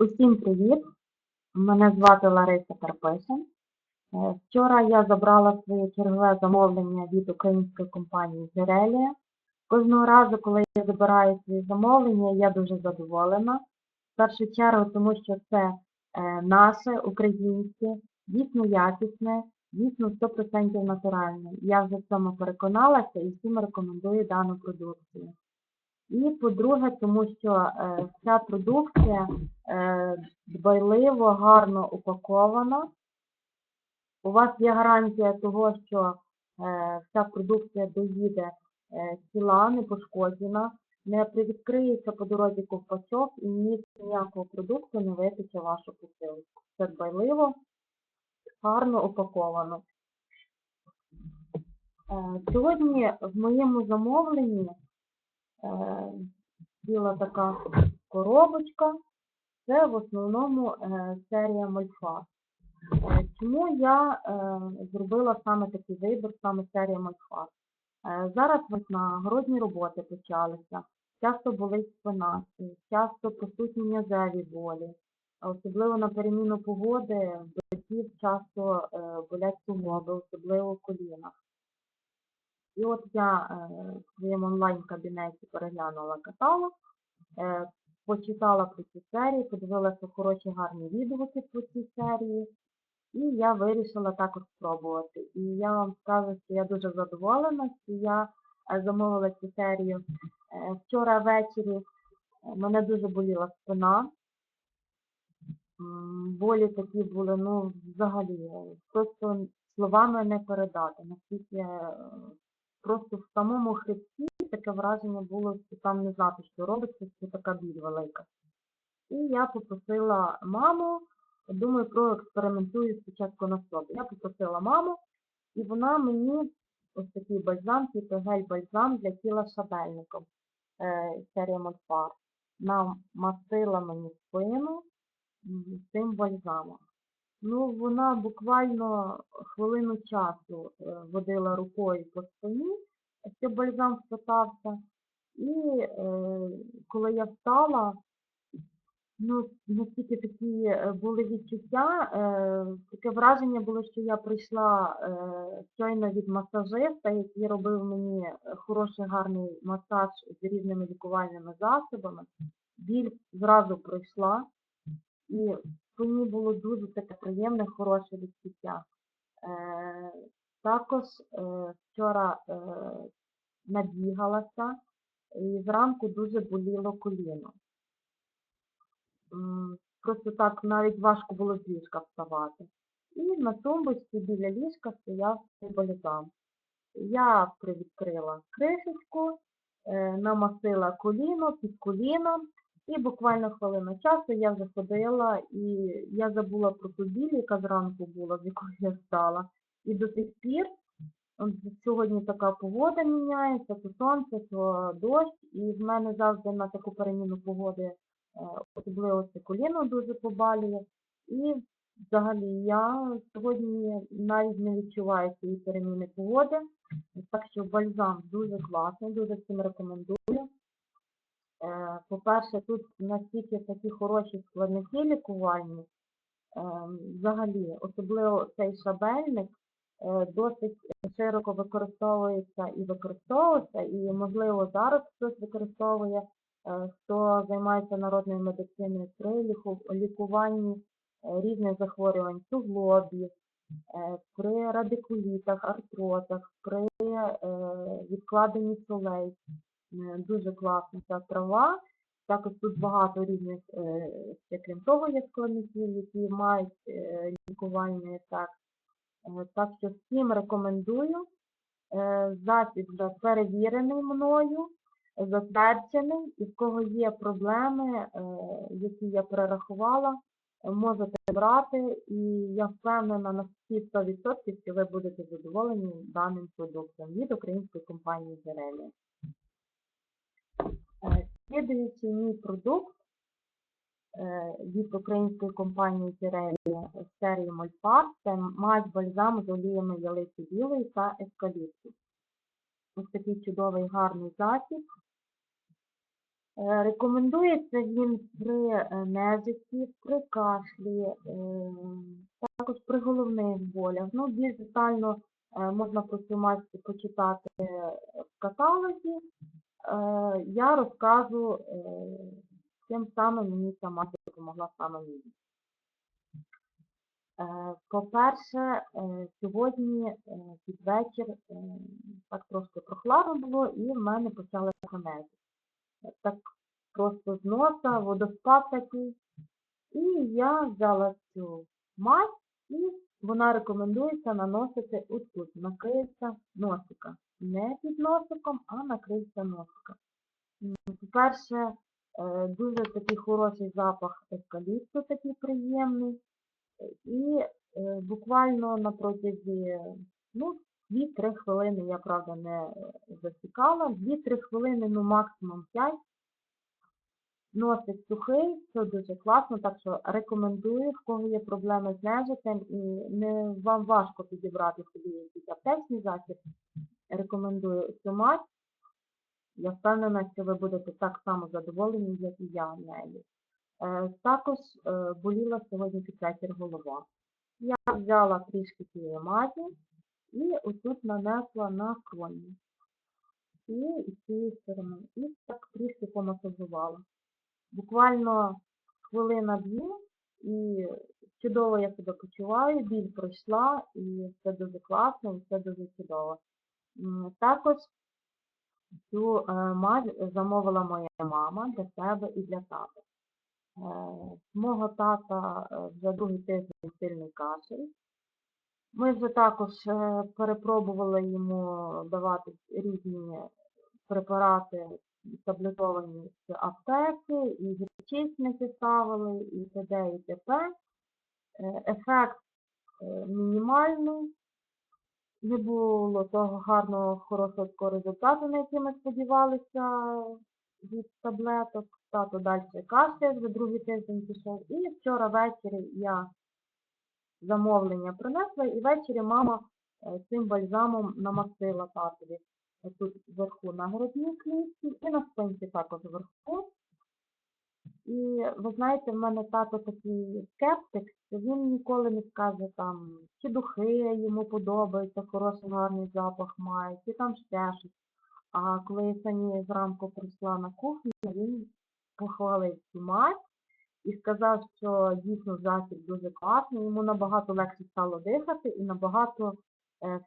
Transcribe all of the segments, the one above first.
Усім привіт! Мене звати Лариса Карпишин. Е, Вчора я забрала своє чергове замовлення від української компанії Зерелія. Кожного разу, коли я забираю свої замовлення, я дуже задоволена. В першу чергу, тому що це е, наше, українське, дійсно якісне, дійсно 100% натуральне. Я вже в цьому переконалася і всім рекомендую дану продукцію. І по-друге, тому що е, ця продукція е, дбайливо, гарно упакована. У вас є гарантія того, що е, ця продукція доїде ціла, не пошкоджена, не привідкриється по дорозі ковпачок і ні ніякого продукту не витече вашу посилку. Це дбайливо, гарно упаковано. Сьогодні в моєму замовленні е, ціла така коробочка. Це в основному е, серія Мольфа. Е, Чому я зробила саме такий вибір, саме серія Мольфа? Зараз ось на городні роботи почалися. Часто болить спина, часто присутні м'язеві болі. Особливо на переміну погоди батьків часто болять суглоби, особливо в колінах. І от я е, в своєму онлайн-кабінеті переглянула каталог, е, почитала про цю серію, подивилася хороші гарні відгуки про цю серію, і я вирішила також спробувати. І я вам скажу, що я дуже задоволена, що я е, замовила цю серію вчора ввечері. Мене дуже боліла спина. Болі такі були, ну, взагалі, просто словами не передати. Наскільки просто в самому хребті таке враження було, що там не знати, що робиться, що така біль велика. І я попросила маму, думаю, проекспериментую спочатку на собі. Я попросила маму, і вона мені ось такий бальзам, типу гель-бальзам для тіла шабельником е, серія Модфар. Намастила мені спину цим бальзамом. Ну, вона буквально хвилину часу е, водила рукою по спині, щоб бальзам впитався. І е, коли я встала, ну, настільки такі е, були відчуття, е, таке враження було, що я прийшла е, щойно від масажиста, який робив мені хороший гарний масаж з різними лікувальними засобами. Біль зразу пройшла, і мені було дуже таке приємне, хороше відчуття. Е, також е, вчора е, набігалася і зранку дуже боліло коліно. Просто так навіть важко було з ліжка вставати. І на тумбочці біля ліжка стояв цей бальзам. Я привідкрила кришечку, е, намасила коліно під коліном, і буквально хвилину часу я вже ходила, і я забула про ту біль, яка зранку була, з якої я встала. І до сих пір, сьогодні така погода міняється, то сонце, то дощ, і в мене завжди на таку переміну погоди, е, особливо це коліно дуже побалює. І взагалі я сьогодні навіть не відчуваю цієї переміни погоди. Так що бальзам дуже класний, дуже всім рекомендую. Е, По-перше, тут настільки такі хороші складники лікувальні, е, взагалі, особливо цей шабельник е, досить широко використовується і використовується, і, можливо, зараз хтось використовує, хто займається народною медициною при ліку- лікуванні різних захворювань суглобів, при радикулітах, артрозах, при відкладенні солей. Е, Дуже класна ця трава. Також тут багато різних, е, крім того, є складників, які мають е, лікувальний ефект. Так що всім рекомендую. Засіб вже перевірений мною, затверджений, і в кого є проблеми, які я перерахувала, можете брати, і я впевнена на всі 100%, що ви будете задоволені даним продуктом від української компанії Зерелія. Е, мій продукт е, від української компанії Зерелія з серії Мольфар це мазь бальзам з оліями ялиці білої та ескаліпту. Ось такий чудовий гарний засіб. Е, Рекомендується він при е, нежиті, при кашлі, е, також при головних болях. Ну, більш детально можна про цю маску почитати в каталозі. Е, Я розкажу, е, чим саме мені ця маска допомогла саме мені. Е, По-перше, сьогодні під вечір так трошки прохладно було і в мене почали ханети. Так просто з носа, водоспад такий. І я взяла цю мазь і вона рекомендується наносити ось тут, накриється носика. Не під носиком, а накриється носика. По-перше, е, дуже такий хороший запах евкаліпту, такий приємний. І е, буквально на протязі ну, 2-3 хвилини, я правда не е, засікала, 2-3 хвилини, ну максимум 5. Носик сухий, це дуже класно, так що рекомендую, в кого є проблеми з нежитем і не вам важко підібрати собі якийсь аптечний засіб. Рекомендую цю мать. Я впевнена, що ви будете так само задоволені, як і я нею. Е, Також е, боліла сьогодні під вечір голова. Я взяла трішки цієї мазі і отут нанесла на кроні. І з цієї сторони. І так трішки помасажувала. Буквально хвилина-дві, і чудово я себе почуваю, біль пройшла, і все дуже класно, і все дуже чудово. Також цю е, мазь замовила моя мама для себе і для тата. Е, Мого тата е, вже другий тиждень сильний кашель. Ми вже також перепробували йому давати різні препарати таблетовані аптеки, і гірчичники ставили, і т.д. і т.п. Е, Ефект е, мінімальний. Не було того гарного, хорошого результату, на який ми сподівалися від таблеток. Тато далі кашляє, вже другий тиждень пішов. І вчора ввечері я замовлення принесла, і ввечері мама е, цим бальзамом намастила татові. Тут вверху на грудній клітці і на спинці також вверху. І ви знаєте, в мене тато такий скептик, що він ніколи не скаже там, чи духи йому подобаються, хороший гарний запах має, чи там ще щось. А коли я сьогодні зранку прийшла на кухню, він похвалив цю мать і сказав, що дійсно засіб дуже класний, йому набагато легше стало дихати і набагато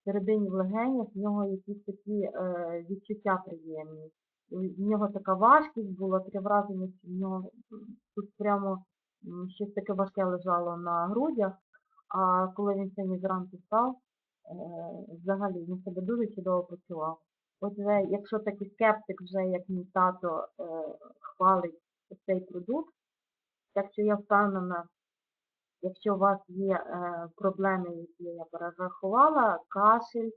всередині в легенях в нього якісь такі е, відчуття приємні. В нього така важкість була, таке враження, що в нього тут прямо щось таке важке лежало на грудях, а коли він сьогодні зранку став, е, взагалі він себе дуже чудово почував. От вже, якщо такий скептик вже, як мій тато, е, хвалить цей продукт, так що я впевнена, якщо у вас є е, проблеми, які я перерахувала, кашель,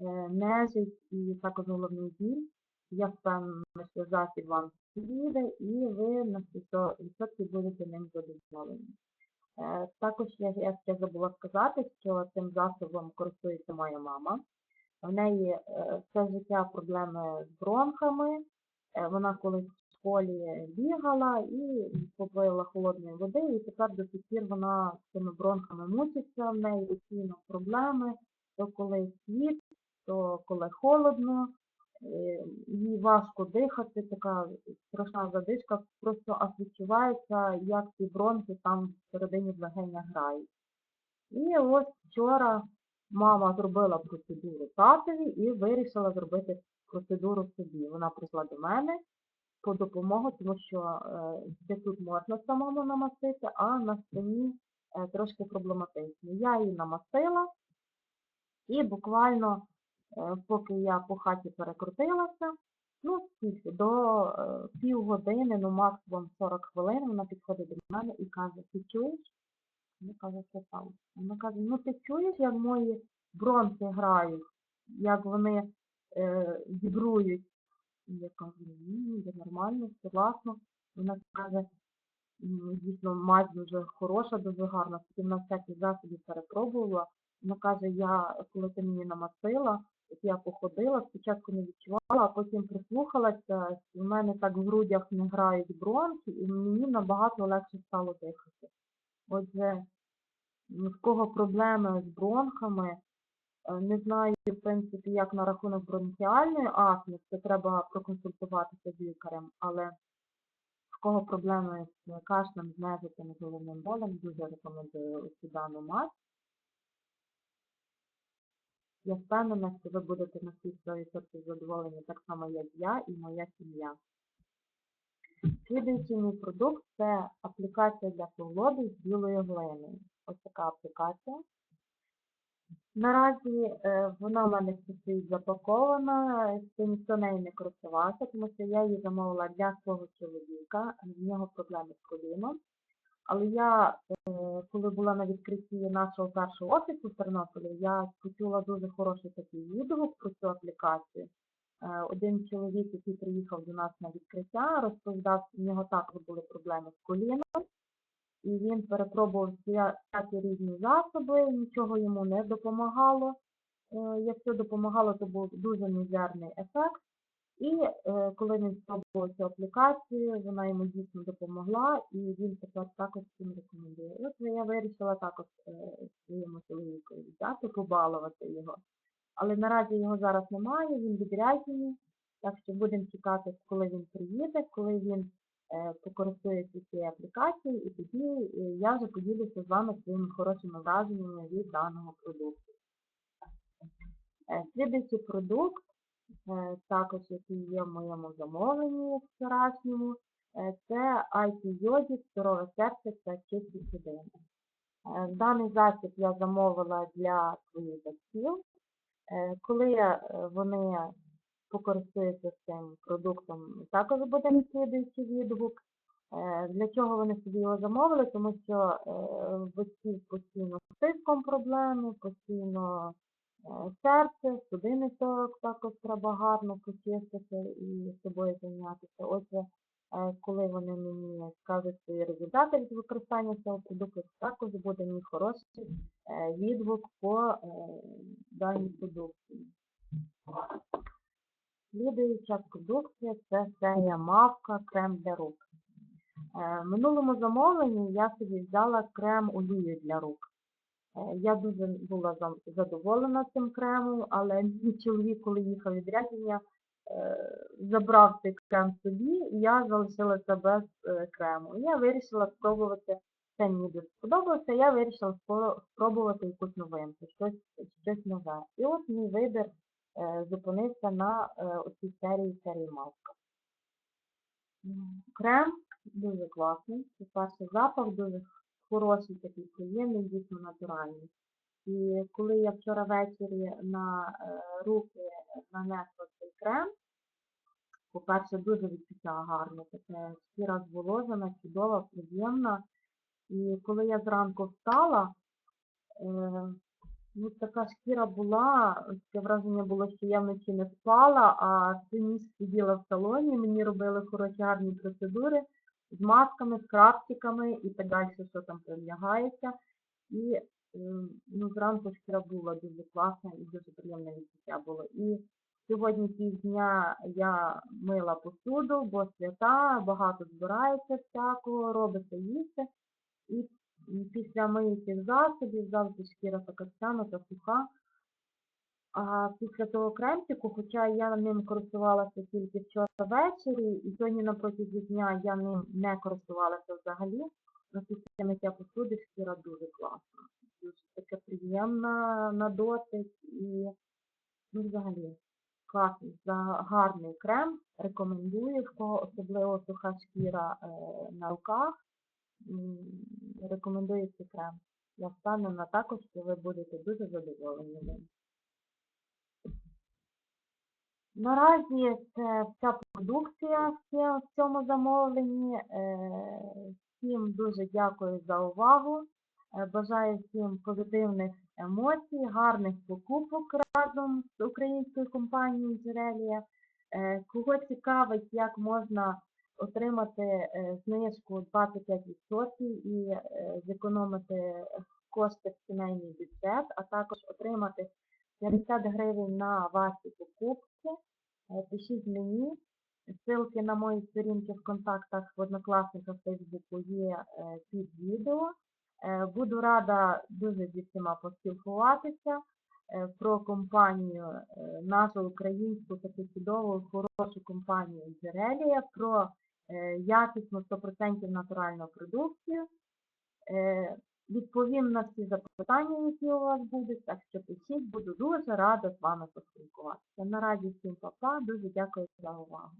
е, нежить і також головний біль, я впевнена, що засіб вам підійде і ви на 100% будете ним задоволені. Е, Також я, я ще забула сказати, що цим засобом користується моя мама. В неї все життя проблеми з бронхами. Вона колись в школі бігала і попила холодної води, і тепер до сих пір вона з цими бронхами мучиться, в неї постійно проблеми, то коли світ, то коли холодно, е, їй важко дихати, така страшна задишка, просто аж відчувається, як ці бронхи там всередині в грають. І ось вчора мама зробила процедуру татові і вирішила зробити процедуру собі. Вона прийшла до мене по допомогу, тому що е, де тут можна самому намастити, а на спині е, трошки проблематично. Я її намастила і буквально, е, поки я по хаті перекрутилася, ну скільки, до півгодини, ну максимум 40 хвилин, вона підходить до мене і каже, ти чуєш? Я кажу, що там? Вона каже, ну ти чуєш, як мої бронхи грають, як вони е, вібрують. І я кажу, ні, нормально, все класно. Вона каже, дійсно, мать дуже хороша, дуже гарна, тільки на всякі засоби перепробувала. Вона каже, я, коли ти мені намастила, От я походила, спочатку не відчувала, а потім прислухалася, в мене так в грудях не грають бронхи, і мені набагато легше стало дихати. Отже, в кого проблеми з бронхами, не знаю, в принципі, як на рахунок бронхіальної астми, це треба проконсультуватися з лікарем, але в кого проблеми з кашлем, з нежитом, з головним болем, дуже рекомендую ось дану мать. Я впевнена, що ви будете на всі 100% задоволені так само, як я і моя сім'я. Слідуючий мій продукт це аплікація для поглоби з білою глиною. Ось така аплікація. Наразі е, вона в мене стоїть запакована, ще ніхто нею не користувався, тому що я її замовила для свого чоловіка, в нього проблеми з коліном. Але я, е, коли була на відкритті нашого першого офісу в Тернополі, я почула дуже хороший такий відгук про цю аплікацію. Е, Один чоловік, який приїхав до нас на відкриття, розповідав, що в нього також були проблеми з коліном, і він перепробував вся- всякі різні засоби, нічого йому не допомагало. Е, Якщо допомагало, то був дуже мізерний ефект. І е, коли він спробував цю аплікацію, вона йому дійсно допомогла, і він тепер також цим рекомендує. От я вирішила також е, своєму чоловіку взяти, побалувати його. Але наразі його зараз немає, він відряджений, так що будемо чекати, коли він приїде, коли він е, цією аплікацією, і тоді е, я вже поділюся з вами своїми хорошими враженнями від даного продукту. Е, Слідуючий продукт, також який є в моєму замовленні вчорашньому, це IT Йоді, здорове серце та чистий судин. Е, Даний засіб я замовила для своїх батьків. Коли вони покористуються цим продуктом, також буде наслідуючий відгук. Е, Для чого вони собі його замовили? Тому що е, батьків постійно з тиском проблеми, постійно е, серце, судинний сок також треба гарно почистити і собою зайнятися. Отже, коли вони мені скажуть свої результати від використання цього продукту, також буде мій хороший відгук по даній продукції. Слідуюча продукція це серія мавка крем для рук. Е, В минулому замовленні я собі взяла крем олію для рук. Е, Я дуже була задоволена цим кремом, але мій чоловік, коли їхав відрядження, е, забрав цей крем собі, і я залишилася без крему. Я вирішила спробувати, це мені дуже сподобалося, я вирішила спробувати якусь новинку, щось, щось нове. І от мій вибір зупинився на е, оцій серії серії маска. Крем дуже класний. По-перше, запах дуже хороший, такий приємний, дійсно натуральний. І коли я вчора ввечері на е, руки нанесла цей крем, по-перше, дуже відчуття гарне, таке шкіра зволожена, чудова, приємна. І коли я зранку встала, е, ну така шкіра була, таке враження було, що я вночі не спала, а всю ніч сиділа в салоні, мені робили хороші гарні процедури з масками, з крапчиками і так далі, що там прилягається. І е, ну, зранку шкіра була дуже класна і дуже приємне відчуття було. І сьогодні півдня я мила посуду, бо свята, багато збирається всякого, робиться їсти. І після миючих засобів завжди шкіра така стянута, суха. А після того кремчику, хоча я ним користувалася тільки вчора ввечері, і сьогодні на протязі дня я ним не користувалася взагалі, але після миття посуди шкіра дуже класна. Дуже таке приємна на дотик і ну, взагалі класний, гарний крем. Рекомендую, в кого особливо суха шкіра е, на руках. Рекомендую цей крем. Я впевнена також, що ви будете дуже задоволені ним. Наразі це вся продукція в цьому замовленні. Е, Всім дуже дякую за увагу. Е, Бажаю всім позитивних емоцій, гарних покупок разом з українською компанією Джерелія. Е, Кого цікавить, як можна отримати е, знижку 25% і е, зекономити кошти в сімейний бюджет, а також отримати 50 гривень на ваші покупки. Е, Пишіть мені. Ссылки на мої сторінки в контактах в Однокласниках Фейсбуку є під відео. Буду рада дуже зі всіма поспілкуватися про компанію, нашу українську таку чудову, хорошу компанію Джерелія, про якісну 100% натуральну продукцію. Е, Відповім на всі запитання, які у вас будуть, так що пишіть, буду дуже рада з вами поспілкуватися. Наразі всім па-па, дуже дякую за увагу.